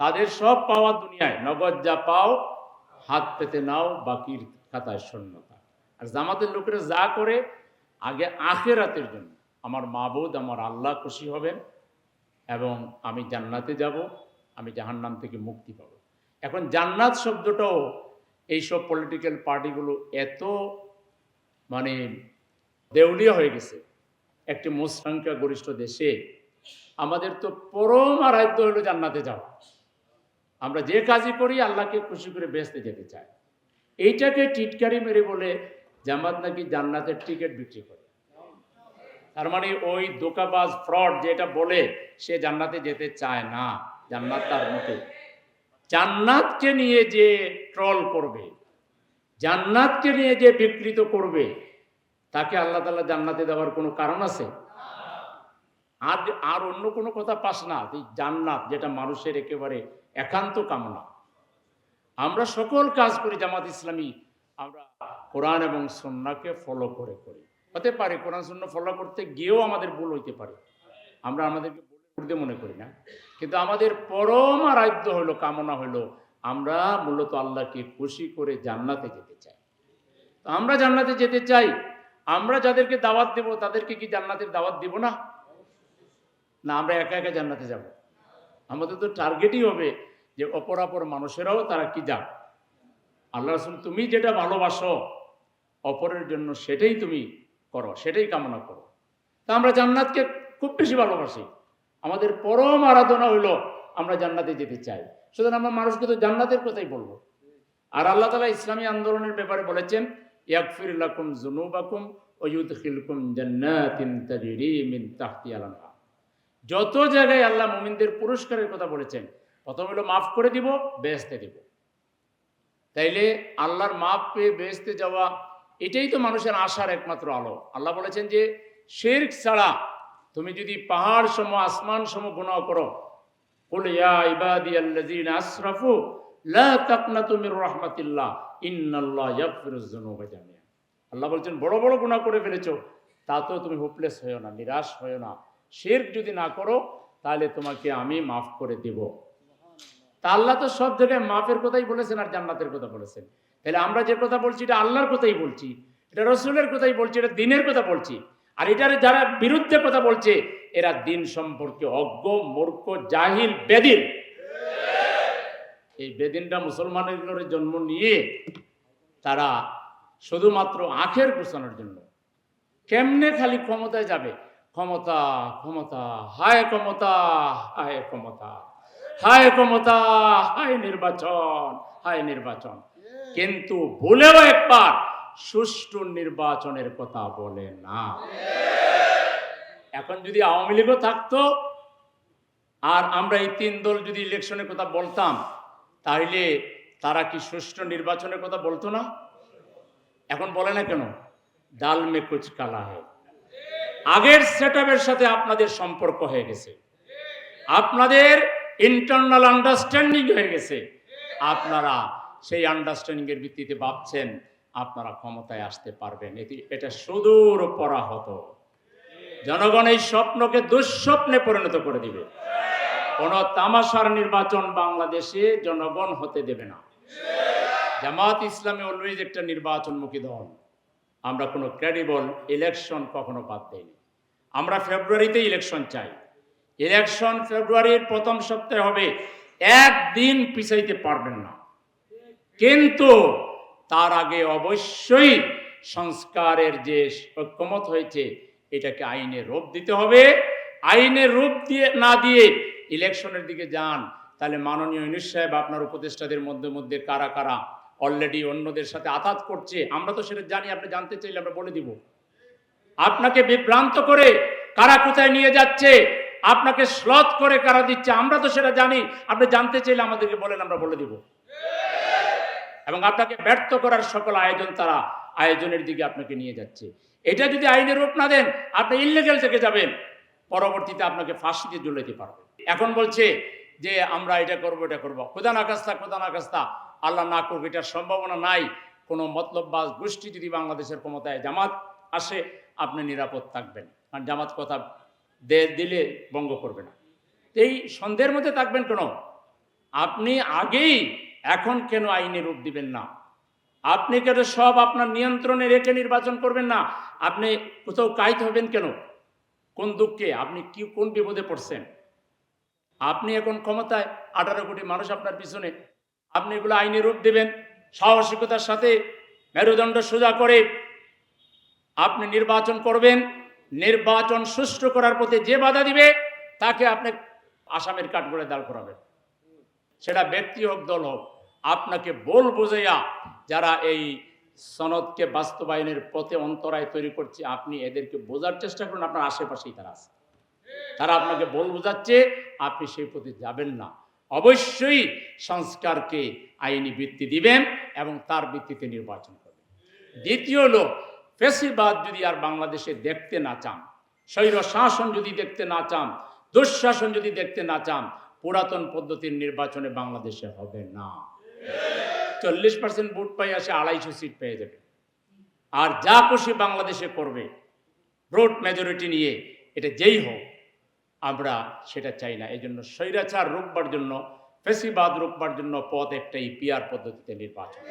তাদের সব পাওয়া দুনিয়ায়। নগদ যা পাও, হাত পেতে নাও, বাকির খাতায় শূন্যতা আর জামাতের লোকেরা যা করে, আগে আখেরাতের জন্য। আমার মাবুদ, আমার আল্লাহ খুশি হবেন এবং আমি জান্নাতে যাব, আমি জাহান্নাম থেকে মুক্তি পাবো। এখন জান্নাত শব্দটাও এইসব পলিটিক্যাল পার্টিগুলো এত মানে দেউলিয়া হয়ে গেছে। একটি মুসংখ্যা গরিষ্ঠ দেশে আমাদের তো পরম আরাধ্য হলো জান্নাতে যাওয়া। আমরা যে কাজই করি, আল্লাহকে খুশি করে বেচতে যেতে চাই। এইটাকে টিটকারি মেরে বলে জামাত নাকি জান্নাতের টিকিট বিক্রি করে। তার মানে ওই দোকাবাজ, ফ্রড যেটা বলে, সে জান্নাতে যেতে চায় না। জান্নাত তার মতো জান্নাতকে নিয়ে যে ট্রল করবে, জান্নাতকে নিয়ে যে বিকৃত করবে, তাকে আল্লাহ তাআলা জান্নাতে দেওয়ার কোনো কারণ আছে? আর আর অন্য কোনো কথা পাস না জান্নাত, যেটা মানুষের একেবারে একান্ত কামনা। আমরা সকল কাজ করি জামাত ইসলামী, আমরা কোরআন এবং সন্নাকে ফলো করে করি। হতে পারে কোরআন সন্না ফলো করতে গিয়েও আমাদের ভুল হইতে পারে। আমরা আমাদেরকে বলে মনে করি না। কিন্তু আমাদের পরম আরাধ্য হলো কামনা হলো আমরা মূলত আল্লাহকে খুশি করে জান্নাতে যেতে চাই। আমরা জান্নাতে যেতে চাই। আমরা যাদেরকে দাওয়াত দেব, তাদেরকে কি জান্নাতের দাওয়াত দিব না? না, আমরা একা একা জান্নাতে যাব। আমাদের তো টার্গেটই হবে যে অপরাপর মানুষেরাও তারা কি যাক। আল্লাহ রসুল, তুমি যেটা ভালোবাসো, অপরের জন্য সেটাই তুমি করো, সেটাই কামনা করো। তা আমরা জান্নাতকে খুব বেশি ভালোবাসি। আমাদের পরম আরাধনা হইল আমরা জান্নাতে যেতে চাই। সুতরাং আমরা মানুষকে তো জান্নাতের কথাই বলব। আর আল্লাহ তালা ইসলামী আন্দোলনের ব্যাপারে বলেছেন ইয়াকফির লাকুম জুনুবাকুম ও ইউদখিলকুম জান্নাতিন তাজরি মিন তাহতি আলানহা যত জায়গায় আল্লাহ মুমিনদের পুরস্কারের কথা বলেছেন, প্রথম হলো মাফ করে দিব বেহেস্তে দিব। তাইলে আল্লাহর মাফ পেয়ে বেহেস্তে যাওয়া, এটাই তো মানুষের আশার একমাত্র আলো। আল্লাহ বলেছেন যে, শেরক ছাড়া তুমি যদি পাহাড় সম আসমান সম গুনাহ করো আল্লাহ বলছেন, বড় বড় গুনাহ করে ফেলেছো তো তুমি হোপলেস হয়েও না, নিরাশ হয়েও না। শিরক যদি না করো, তাহলে তোমাকে আমি মাফ করে দেব। তা আল্লাহ তো সব জায়গায় মাফের কথাই বলেছেন আর জান্নাতের কথা বলেছেন। তাহলে আমরা যে কথা বলছি, এটা আল্লাহর কথাই বলছি, এটা রসুলের কথাই বলছি, এটা দিনের কথা বলছি, আর এটার যারা বিরুদ্ধে কথা বলছে, এরা দিন সম্পর্কে অজ্ঞ, মূর্খ, জাহিল, বেদিন। এই বেদিনটা মুসলমানের জন্ম নিয়ে তারা শুধুমাত্র আখের ঘোষণার জন্য। কেমনে খালি ক্ষমতায় যাবে? ক্ষমতা ক্ষমতা হায় ক্ষমতা হায় ক্ষমতা হায় ক্ষমতা হায় নির্বাচন হায় নির্বাচন। কিন্তু ভুলেও একবার সুষ্ঠু নির্বাচনের কথা বলে না। এখন যদি আওয়ামী লীগও থাকতো আর আমরা এই তিন দল যদি ইলেকশনের কথা বলতাম তাহলে তারা কি সুষ্ঠু নির্বাচনের কথা বলতো না? এখন বলে না কেন? ডাল মে কুচ কালা হয় আগের সেট সাথে আপনাদের সম্পর্ক হয়ে গেছে। আপনাদের ইন্টারনাল আন্ডারস্ট্যান্ডিং হয়ে গেছে। আপনারা সেই আন্ডারস্ট্যান্ডিং এর ভিত্তিতে ভাবছেন, আপনারা ক্ষমতায় আসতে পারবেন। এটি- এটা সুদূর পরাহত। জনগণ এই স্বপ্নকে দুঃস্বপ্নে পরিণত করে দিবে। কোন তামাশার নির্বাচন বাংলাদেশে জনগণ হতে দেবে না। জামাত ইসলামে অলওয়েজ একটা নির্বাচনমুখী দল। আমরা কোনো ক্রেডিবল ইলেকশন কখনো বাদ দেইনি। আমরা ফেব্রুয়ারিতে ইলেকশন চাই। ইলেকশন ফেব্রুয়ারির প্রথম সপ্তাহে হবে, একদিন পিছাইতে পারবেন না। কিন্তু তার আগে অবশ্যই সংস্কারের যে ঐক্যমত হয়েছে, এটাকে আইনে রূপ দিতে হবে। আইনে রূপ দিয়ে, না দিয়ে ইলেকশনের দিকে যান, তাহলে মাননীয় ইউনুস সাহেব আপনার উপদেষ্টাদের মধ্যে মধ্যে কারা কারা অলরেডি অন্যদের সাথে আঘাত করছে। আমরা তো সেটা জানি, আপনি জানতে চাইলে আমরা বলে দিব। আপনাকে বিভ্রান্ত করে কারা কোথায় নিয়ে যাচ্ছে, আপনাকে স্লথ করে কারা দিচ্ছে, আমরা তো সেটা জানি। আপনি জানতে চাইলে আমাদেরকে বলেন, আমরা বলে দিব। এবং আপনাকে ব্যর্থ করার সকল আয়োজন তারা আয়োজনের দিকে আপনাকে নিয়ে যাচ্ছে। এটা যদি আইনের রূপ না দেন, আপনি ইলিগেল থেকে যাবেন। পরবর্তীতে আপনাকে ফাঁসিতে ঝুলাইতে পারবে। এখন বলছে যে, আমরা এটা করব এটা করব। খোদা নাকাস্তা খোদা নাকাস্তা আল্লাহ না করবে এটার সম্ভাবনা নাই। কোনো মতলববাজ গোষ্ঠী যদি বাংলাদেশের ক্ষমতায় জামাত আসে, আপনি নিরাপদ থাকবেন। আর জামাত কথা দিলে বঙ্গ করবে না। এই সন্দেহের মধ্যে থাকবেন কেন? আপনি আগেই এখন কেন আইনে রূপ দিবেন না? আপনি কেন সব আপনার নিয়ন্ত্রণে রেখে নির্বাচন করবেন না? আপনি কোথাও কাইত হবেন কেন? কোন দুঃখে? আপনি কি, কোন বিপদে পড়ছেন? আপনি এখন ক্ষমতায় আঠারো কোটি মানুষ আপনার পিছনে আপনি এগুলো আইনে রূপ দেবেন, সাহসিকতার সাথে মেরুদণ্ড সোজা করে আপনি নির্বাচন করবেন, নির্বাচন সুষ্ঠু করার পথে যে বাধা দিবে, তাকে আপনি আসামের কাঠগড়ে দাঁড় করাবেন। সেটা ব্যক্তি হোক, দল হোক, আপনাকে বল বুঝাইয়া যারা এই সনদকে বাস্তবায়নের পথে অন্তরায় তৈরি করছে, আপনি এদেরকে বোঝার চেষ্টা করুন, আপনার আশেপাশেই তারা আছে। তারা আপনাকে বল বোঝাচ্ছে, আপনি সেই পথে যাবেন না। অবশ্যই সংস্কারকে আইনি ভিত্তি দিবেন এবং তার ভিত্তিতে নির্বাচন করবেন। দ্বিতীয় হলো, ফেসিবাদ যদি আর বাংলাদেশে দেখতে না চান, স্বৈর শাসন যদি দেখতে না চান, দুঃশাসন যদি দেখতে না চান, পুরাতন পদ্ধতির নির্বাচনে বাংলাদেশে হবে না। চল্লিশ পার্সেন্ট ভোট পাই আসে আড়াইশো সিট পেয়ে যাবে। আর যা খুশি বাংলাদেশে করবে, ভোট মেজরিটি নিয়ে, এটা যেই হোক আমরা সেটা চাই না। এই জন্য স্বৈরাচার রোকবার জন্য, ফেসিবাদ রোকবার জন্য পথ একটাই, পিয়ার পদ্ধতিতে নির্বাচন।